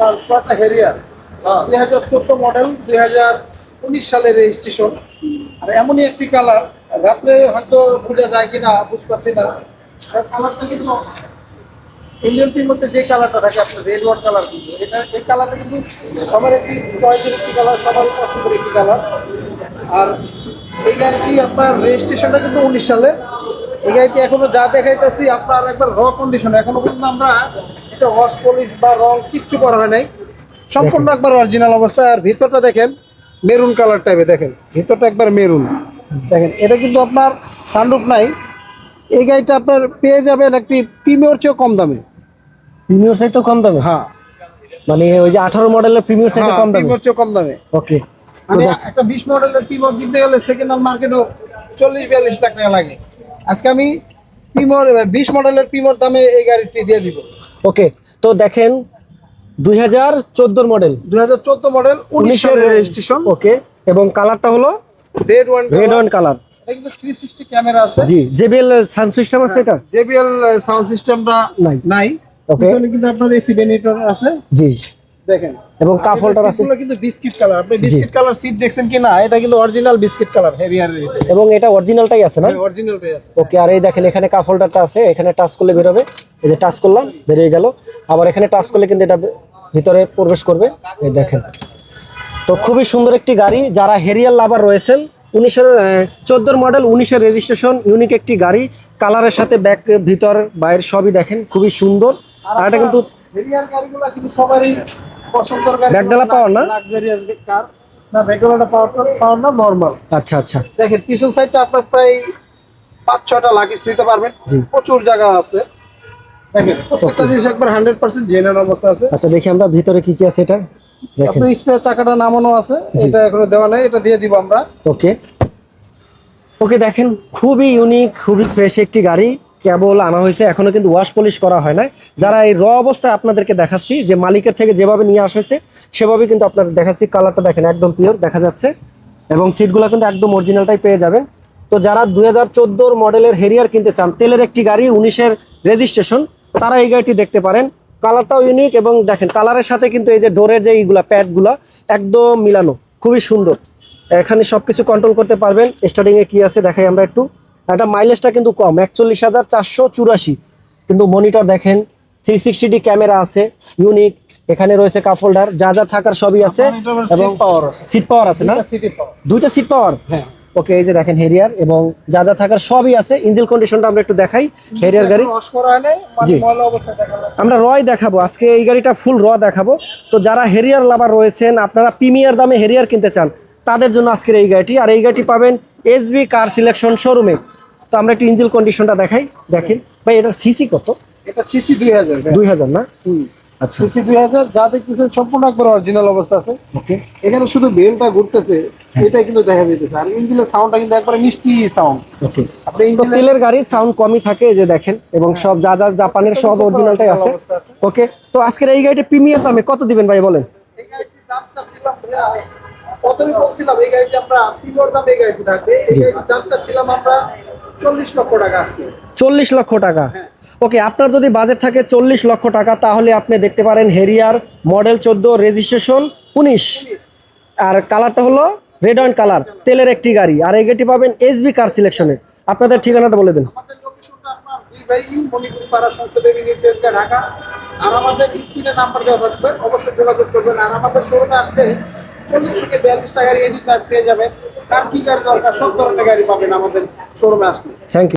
আপনার হেরিয়ার দুই হাজার চোদ্দ মডেল দুই হাজার উনিশ সালের রেজিস্ট্রেশন আর এমনই একটি কালার রাত্রে হয়তো বোঝা যায় কিনা বুঝতে পারছি না। কালারটা কিন্তু এলিয়নটির মধ্যে যে কালারটা থাকে আপনার রেড ওয়ান কালার কিন্তু এটা এই কালারটা কিন্তু সবার একটি চয়েসের একটি কালার সবার পছন্দের একটি কালার আর এই গাড়িটি আপনার রেজিস্ট্রেশনটা কিন্তু উনিশ সালে। এই গাড়িটি এখনও যা দেখাইতেছি আপনার একবার র কন্ডিশন এখনও কিন্তু আমরা এটা ওয়াশ পলিশ বা রং কিচ্ছু করা হয় নাই। সম্পূর্ণ একবার অরিজিনাল অবস্থায় আর ভিতরটা দেখেন মেরুন কালার টাইপের দেখেন। ভিতরটা একবার মেরুন দেখেন এটা কিন্তু আপনার সানরুফ নাই। এই গাড়িটা আপনার পেয়ে যাবেন একটি প্রিমিয়র চেয়েও কম দামে। প্রিমিয়ার চাইতে কম দামে? হ্যাঁ। মানে ওই যে আঠারো মডেলের প্রিমিয়ার চাইতে কম দামে? প্রিমিয়র চেয়েও কম দামে। ওকে মানে একটা বিশ মডেলের প্রিমিয়র কিনতে গেলে সেকেন্ড হ্যান্ড মার্কেটও চল্লিশ বিয়াল্লিশ লাখ টাকা লাগে। আজকে আমি প্রিমিয়র বিশ মডেলের প্রিমিয়র দামে এই গাড়িটি দিয়ে দিব। ওকে তো দেখেন দুই হাজার চোদ্দোর মডেল দুই হাজার চোদ্দ মডেল উনিশের রেজিস্ট্রেশন ওকে এবং কালারটা হলো red one red one colour কিন্তু থ্রি সিক্সটি ক্যামেরা আছে। জি জেবিএল সাউন্ড সিস্টেম আছে এটা? জেবিএল সাউন্ড সিস্টেমটা নাই। নাই. পিছনে কিন্তু আপনার এসি বেনিটর আছে। জি। দেখেন। এবং কাপ হোল্ডার আছে কিন্তু বিস্কিট কালার। আপনি বিস্কিট কালার সিট দেখছেন কি না? এটা কিন্তু অরিজিনাল বিস্কিট কালার এবং এটা অরিজিনালটাই আছে না? অরিজিনালটাই আছে ওকে আর এই দেখেন এখানে আছে। এখানে টাচ করলে বেরোবে এই যে টাচ করলাম বেরিয়ে গেল। আবার এখানে টাচ করলে কিন্তু এটা ভিতরে প্রবেশ করবে। এই দেখেন। তো খুবই সুন্দর একটি গাড়ি। যারা হেরিয়ার লাভার রয়েছেন উনিশের চোদ্দোর মডেল উনিশের রেজিস্ট্রেশন ইউনিক একটি গাড়ি। কালারের সাথে ব্যাক ভিতর বাইরে সবই দেখেন খুবই সুন্দর। আর এটা কিন্তু গাড়িগুলো কিন্তু সবারই পছন্দের গাড়ি ব্যাকডালা পাওয়ার না? লাক্সারিয়াস কার না ব্যাকডালাটা পাওয়ার পাওয়ার না নরমাল আচ্ছা আচ্ছা। দেখেন পিছন সাইডটা আপনার প্রায় পাঁচ লাগেজ নিতে পারবেন। প্রচুর জায়গা আছে। দেখেন প্রত্যেকটা জিনিস একবার হান্ড্রেড পার্সেন্ট জেনার অবস্থা আছে। আচ্ছা দেখি আমরা ভিতরে কি কি আছে এটা। দেখেন। আপনার স্পেয়ার চাকাটা নামানো আছে। এটা এখনও দেওয়া নাই এটা দিয়ে দিব আমরা। ওকে ওকে দেখেন খুবই ইউনিক খুবই ফ্রেশ একটি গাড়ি। কেবল আনা হয়েছে, এখনও কিন্তু ওয়াশ পলিশ করা হয় না যারা এই র অবস্থায় আপনাদেরকে দেখাচ্ছি, যে মালিকের থেকে যেভাবে নিয়ে আসা হয়েছে, সেভাবে কিন্তু আপনাদের দেখাচ্ছি কালারটা দেখেন একদম পিওর দেখা যাচ্ছে। এবং সিটগুলো কিন্তু একদম অরিজিনালটাই পেয়ে যাবেন। তো যারা দুই হাজার মডেলের হেরিয়ার কিনতে চান, তেলের একটি গাড়ি, উনিশের রেজিস্ট্রেশন তারা এই গাড়িটি দেখতে পারেন। কালারটাও ইউনিক এবং দেখেন কালারের সাথে কিন্তু এই যে ডোরের যে এইগুলা প্যাডগুলো একদম মিলানো, খুবই সুন্দর। এখানে সবকিছু কন্ট্রোল করতে পারবেন। স্টার্টিং এ কি আছে, দেখাই আমরা একটু। এটা মাইলেজটা কিন্তু কম একচল্লিশ হাজার চারশো চুরাশি। কিন্তু মনিটর দেখেন থ্রি সিক্সটি ক্যামেরা আছে ইউনিক এখানে রয়েছে কাপ হোল্ডার যা যা থাকার সবই আছে এবং পাওয়ার সিট পাওয়ার আছে না? দুইটা সিট পাওয়ার ওকে এই যে দেখেন হেরিয়ার এবং যা যা থাকার সবই আছে। ইঞ্জিন কন্ডিশনটা আমরা একটু দেখাই হেরিয়ার গাড়ি। মানে জি। আমরা রয় দেখাবো আজকে এই গাড়িটা ফুল র দেখাবো। তো যারা হেরিয়ার লাভার রয়েছেন আপনারা প্রিমিয়ার দামে হেরিয়ার কিনতে চান তাদের জন্য আজকের এই গাড়িটি। আর এই গাড়িটি পাবেন এসবি কার সিলেকশন শোরুমে তো আমরা একটু ইঞ্জিন কন্ডিশনটা দেখাই দেখেন। ভাই এটা সিসি কত? এটা সিসি দুই হাজার দুই হাজার না? আচ্ছা। সিসি দুই হাজার যা দেখতেছেন সম্পূর্ণ একবার অরিজিনাল অবস্থা আছে। ওকে। এখানে শুধু বেলটা ঘুরতেছে এটাই কিন্তু দেখা যেতেছে আর ইঞ্জিনের সাউন্ডটা কিন্তু একবারে মিষ্টি সাউন্ড ওকে। আপনি তো তেলের গাড়ি সাউন্ড কমই থাকে এই যে দেখেন এবং সব যা যা জাপানের সব অরিজিনালটাই আছে। ওকে। তো আজকের এই গাড়িটা প্রিমিয়ার দামে কত দিবেন ভাই বলেন? এই গাড়িটির দামটা ভাইয়া, প্রথমে বলছিলাম এই গাড়িটা আমরা প্রিমিয়ার দামে এই গাড়িটি থাকবে। এই গাড়িটির দামটা ছিলাম আমরা চল্লিশ লক্ষ টাকা আজকে। চল্লিশ লক্ষ টাকা। ওকে আপনার যদি বাজেট থাকে চল্লিশ লক্ষ টাকা তাহলে আপনি দেখতে পারেন হেরিয়ার মডেল চোদ্দ রেজিস্ট্রেশন উনিশ। আর কালারটা হলো রেড অ্যান্ড কালার তেলের একটি গাড়ি। আর এই গাড়িটি পাবেন এসবি কার সিলেকশনে আপনাদের ঠিকানাটা বলে দেন। ঢাকা। আর আমাদের স্ক্রিনে নাম্বার দেওয়া থাকবে অবশ্যই যোগাযোগ করবেন। আর আমাদের শোরুমে চল্লিশ থেকে বিয়াল্লিশটা গাড়ি এনি টাইম পেয়ে যাবেন। কার কি গাড়ি দরকার? সব ধরনের গাড়ি পাবেন আমাদের শোরুমে আসলে। Thank you